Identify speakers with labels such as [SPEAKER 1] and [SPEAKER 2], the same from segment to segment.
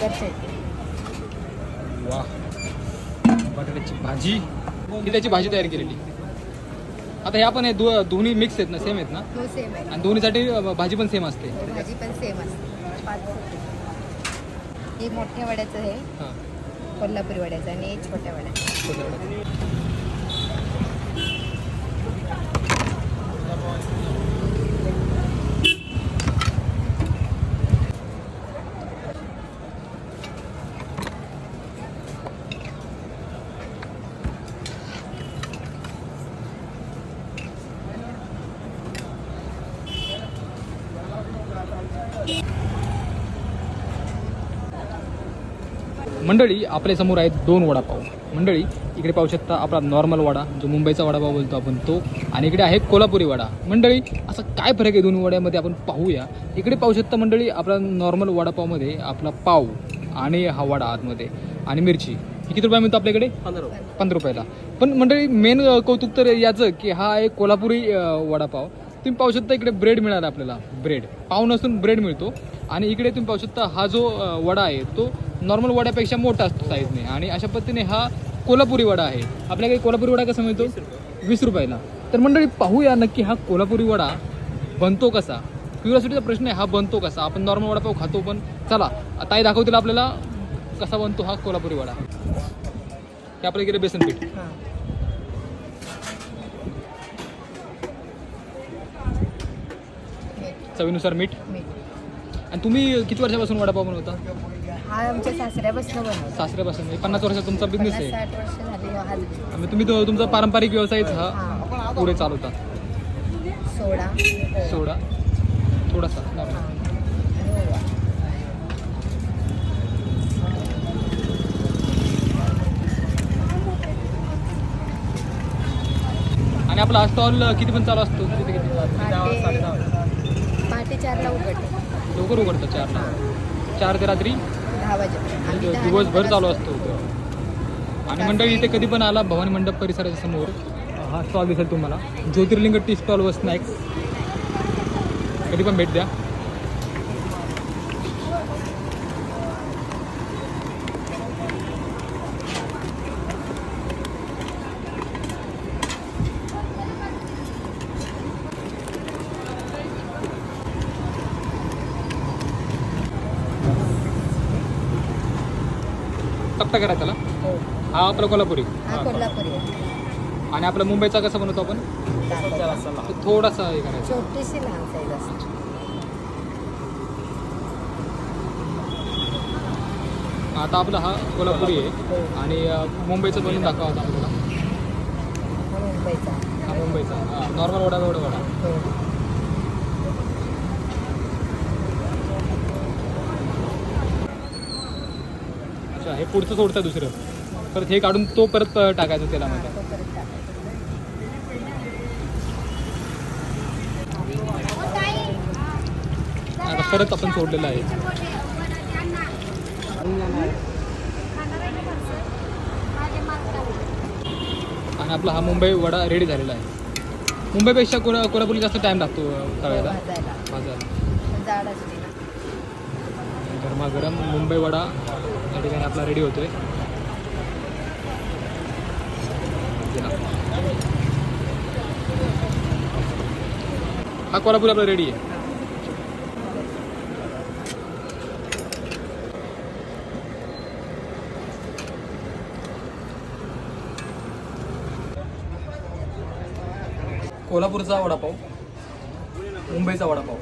[SPEAKER 1] घरचे
[SPEAKER 2] वा बटाट्याची भाजी. ही त्याची भाजी तयार केलेली. आता ह्या पण आहे दो दोन्ही मिक्स आहेत ना सेम आहेत ना?
[SPEAKER 1] सेम आहे
[SPEAKER 2] आणि दोन्हीसाठी भाजी पण सेम असते.
[SPEAKER 1] भाजी पण सेम असते. पाच हे मोठ्या वड्याचं आहे.
[SPEAKER 2] हां.
[SPEAKER 1] कोल्हापुरी वड्याचं आणि हे छोट्या वड्याचं.
[SPEAKER 2] मंडळी आपल्यासमोर आहेत दोन वडापाव. मंडळी इकडे पाहू शकता आपला नॉर्मल वडा जो मुंबईचा वडापाव बोलतो आपण तो आणि इकडे आहे कोल्हापुरी वडा. मंडळी असं काय फरक आहे दोन्ही वड्यामध्ये आपण पाहूया. इकडे पाहू शकता मंडळी आपला नॉर्मल वडापावमध्ये आपला पाव आणि हा वडा आतमध्ये. आणि मिरची. किती रुपये मिळतो आपल्याकडे? पंधरा रुपयाला. पण मंडळी मेन कौतुक तर याचं की हा आहे कोल्हापुरी वडापाव. तुम्ही पाहू शकता इकडे ब्रेड मिळाला आपल्याला. ब्रेड पाव नसून ब्रेड मिळतो. आणि इकडे तुम्ही पाहू शकता हा जो वडा आहे तो नॉर्मल वड्यापेक्षा मोठा असतो साईजने आणि अशा पद्धतीने हा कोल्हापुरी वडा आहे. आपल्याकडे कोल्हापुरी वडा कसा मिळतो? वीस रुपयाला. तर मंडळी पाहूया नक्की हा कोल्हापुरी वडा बनतो कसा. क्युरियोसिटीचा प्रश्न आहे हा बनतो कसा? आपण नॉर्मल वडापाव खातो पण चला ताई दाखवतील आपल्याला कसा बनतो हा कोल्हापुरी वडा. हे आपल्या इकडे बेसन पीठ
[SPEAKER 1] हां मीठ
[SPEAKER 2] चवीनुसार मीठ. आणि तुम्ही किती वर्षापासून वडापाव बनवता?
[SPEAKER 1] हा आमच्या सासऱ्यापासून बनवतो.
[SPEAKER 2] सासऱ्यापासून. म्हणजे पन्नास वर्षात तुमचा बिझनेस
[SPEAKER 1] पन्नास
[SPEAKER 2] आहे
[SPEAKER 1] साठ वर्ष झाली हा business.
[SPEAKER 2] आणि तुम्ही तो तुमचा पारंपरिक व्यवसायच हा पुढे चालवता.
[SPEAKER 1] सोडा.
[SPEAKER 2] सोडा. थोडासा.
[SPEAKER 1] हां. आणि ओवा.
[SPEAKER 2] आणि आपला स्टॉल किती पण चालू असतो? किती किती?
[SPEAKER 1] पहाटे चारला उघडते.
[SPEAKER 2] लवकर उघडतं चारला? चार ते रात्री?
[SPEAKER 1] दहा वाजेपर्यंत. आम्ही दहा
[SPEAKER 2] दिवसभर
[SPEAKER 1] नंतर
[SPEAKER 2] चालू असतो आणि मंडळी इथे कधी पण आला भवानी मंडप परिसराच्या समोर हा स्टॉल दिसेल तुम्हाला. ज्योतिर्लिंग टी स्टॉल व स्नॅक्स कधी पण भेट द्या. टप्पा करा त्याला?
[SPEAKER 1] हो.
[SPEAKER 2] हा आपला कोल्हापुरी.
[SPEAKER 1] हा कोल्हापुरी आहे.
[SPEAKER 2] आणि आपला मुंबईचा कसं बनवतो आपण?
[SPEAKER 1] दाखवतो.
[SPEAKER 2] तो थोडासा हे करायचा.
[SPEAKER 1] छोटीशी लहान साईज असते.
[SPEAKER 2] आता आपला हा कोल्हापुरी आहे.
[SPEAKER 1] हो.
[SPEAKER 2] आणि अ, मुंबईचं बनवून दाखवा आता आपल्याला
[SPEAKER 1] हा मुंबईचा.
[SPEAKER 2] हा मुंबईचा नॉर्मल वडा वडा वडा
[SPEAKER 1] हो.
[SPEAKER 2] हे पुढचं सोडतं दुसरं. परत हे काढून तो परत टाकायचा तेलामध्ये. आता परत आपण सोडलेलं आहे. आणि आपला हा मुंबई वडा रेडी झालेला आहे. मुंबईपेक्षा कोल्हा कोल्हापूरला जास्त टाईम लागतो तळायला.
[SPEAKER 1] भाजायला जाड असते ना.
[SPEAKER 2] गरमागरम मुंबई वडा ठिकाणी आपला रेडी होतोय. हा कोल्हापूर आपला रेडी आहे. कोल्हापूरचा वडापाव मुंबईचा वडापाव.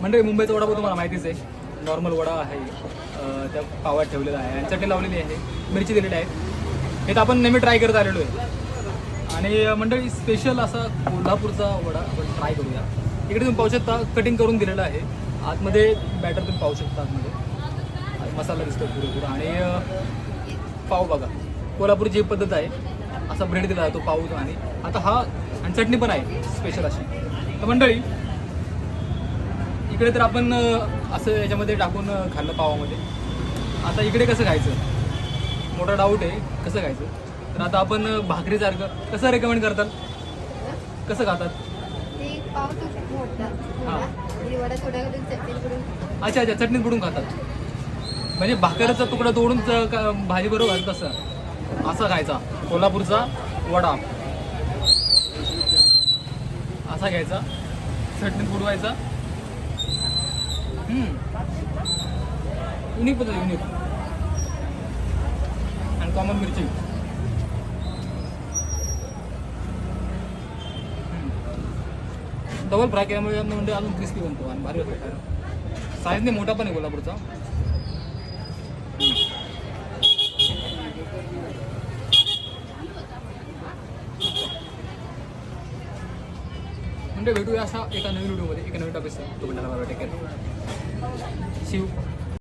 [SPEAKER 2] म्हणजे मुंबईचा वडापाव तुम्हाला माहितीच आहे. नॉर्मल वडा आहे त्या पावात ठेवलेला आहे. आणि चटणी लावलेली आहे मिरची दिलेली आहे. हे तर आपण नेहमी ट्राय करत आलेलो आहे. आणि मंडळी स्पेशल असा कोल्हापूरचा वडा आपण ट्राय करूया. इकडे तुम्ही पाहू शकता कटिंग करून दिलेलं आहे. आतमध्ये बॅटर तुम्ही पाहू शकता आतमध्ये. मसाला दिसतो पुरेपूर. आणि पाव बघा. कोल्हापूरची जी पद्धत आहे असा ब्रेड दिला जातो पाव आणि. आता हा आणि चटणी पण आहे स्पेशल अशी. तर मंडळी इकडे तर आपण असं याच्यामध्ये टाकून खाल्लं पावामध्ये. आता इकडे कसं खायचं? मोठा डाऊट आहे कसं खायचं? तर आता आपण भाकरीसारखं कसं रेकमेंड करतात कसं खातात? हा. अच्छा अच्छा चटणीत बुडून खातात. म्हणजे भाकरचा तुकडा तोडून भाजी बरोबर घालत तसं असा खायचा. कोल्हापूरचा वडा. असा घ्यायचा. चटणीत बुडवायचा. युनिक पद्धत युनिक आणि कॉमन मिरची. डबल फ्राय केल्यामुळे म्हणजे अजून क्रिस्पी बनतो आणि भारी होतो खायला. साईजने मोठा पण आहे कोल्हापूरचा. म्हणजे भेटूया असा एका नवीन व्हिडिओमध्ये. एका नवीन टॉपिक तो टेक केअर 修